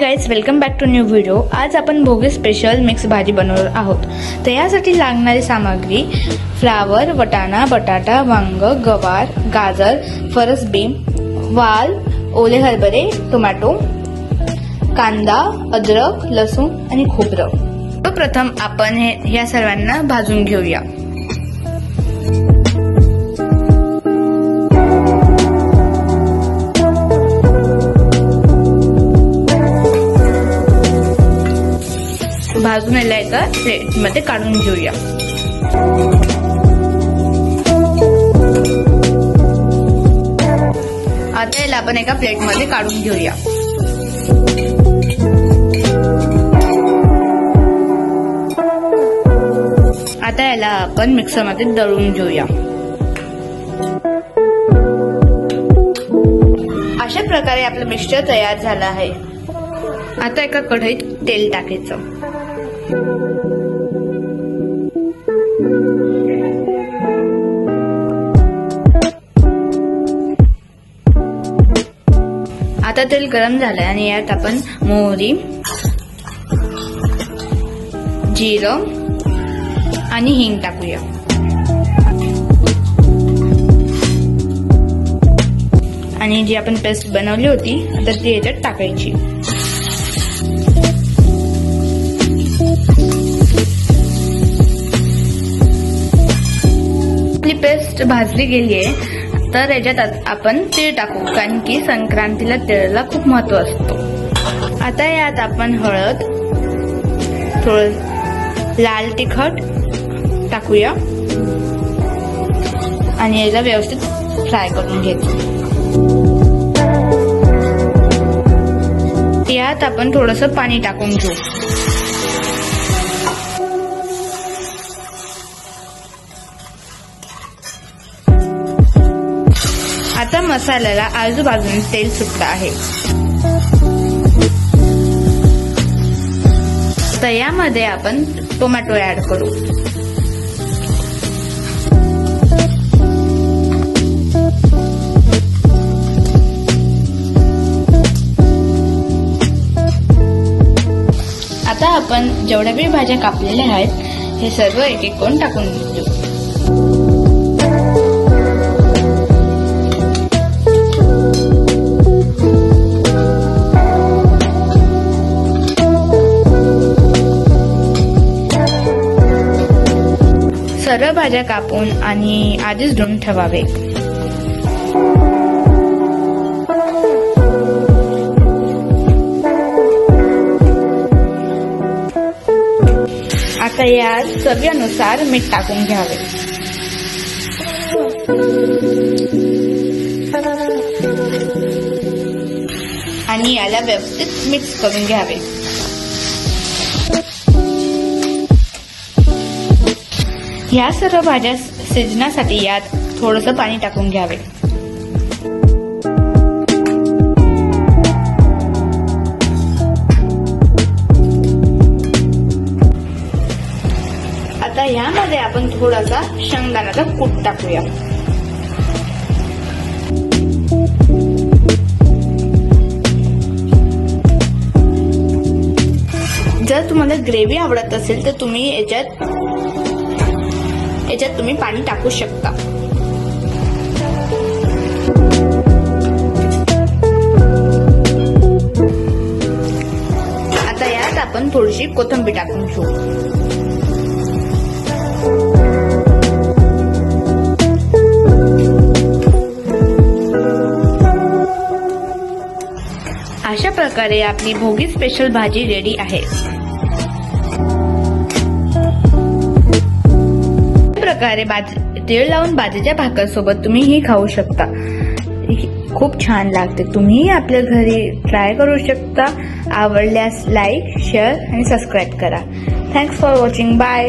Guys welcome back to new video आज आपण भोगी special mix भाजी बनवणार आहोत. तर यासाठी लागणारी सामग्री फ्लावर वटाणा बटाटा वांग गवार गाजर फरसबीन वाल ओले हरभरे टोमॅटो कांदा अद्रक लसूण आणि खोबरं. प्रथम आपण हे या सर्वांना भाजून घेऊया. बाजूला एका प्लेटमध्ये काढून घेऊया. आता याला आपण एका प्लेटमध्ये काढून घेऊया. आता याला आपण मिक्सरमध्ये दळून घेऊया. अशा प्रकारे आपलं मिक्सचर तयार झालं आहे. आता एका कढईत तेल टाकायचं. आता तेल गरम झालंय आणि यात आपण मोहरी जिरं आणि हिंग टाकूया. आणि जी आपण पेस्ट बनवली होती तर ती याच्यात टाकायची. पेस्ट भाजली गेली आहे तर याच्यात आपण तीळ टाकू कारण की संक्रांतीला तिळाला खूप महत्त्व असतो. आता यात आपण हळद थोडं लाल तिखट टाकूया. आणि याला व्यवस्थित फ्राय करून घेतो यात आपण थोडस पाणी टाकून घेऊ. आता मसाल्याला आजूबाजूने तेल सुटलं आहे. तर यामध्ये आपण टोमॅटो ऍड करू. आता आपण जेवढ्या बी भाज्या कापलेल्या आहेत हे सर्व एक एक करून टाकून देऊ? सर्व भाज्या कापून आणि आधीच धुवून ठेवावे. आता यात चवीनुसार मीठ टाकून घ्यावे. आणि याला व्यवस्थित मिक्स करून घ्यावे. ह्या सर्व भाज्या शिजण्यासाठी यात थोडस पाणी टाकून घ्यावे. आता यामध्ये आपण थोडासा शेंगदाण्याचा कूट टाकूया. जर तुम्हाला ग्रेव्ही आवडत असेल तर तुम्ही याच्यात याच्यात तुम्ही पाणी टाकू शकता. आता यात आपण थोडीशी कोथंबीर टाकून घेऊ. अशा प्रकारे आपली भोगी स्पेशल भाजी रेडी आहे. प्रकारे बाज तीळ लावून बाजरीच्या भाकरसोबत तुम्ही ही खाऊ शकता. खूप छान लागते. तुम्हीही आपल्या घरी ट्राय करू शकता. आवडल्यास लाईक शेअर आणि सबस्क्राईब करा. Thanks for watching bye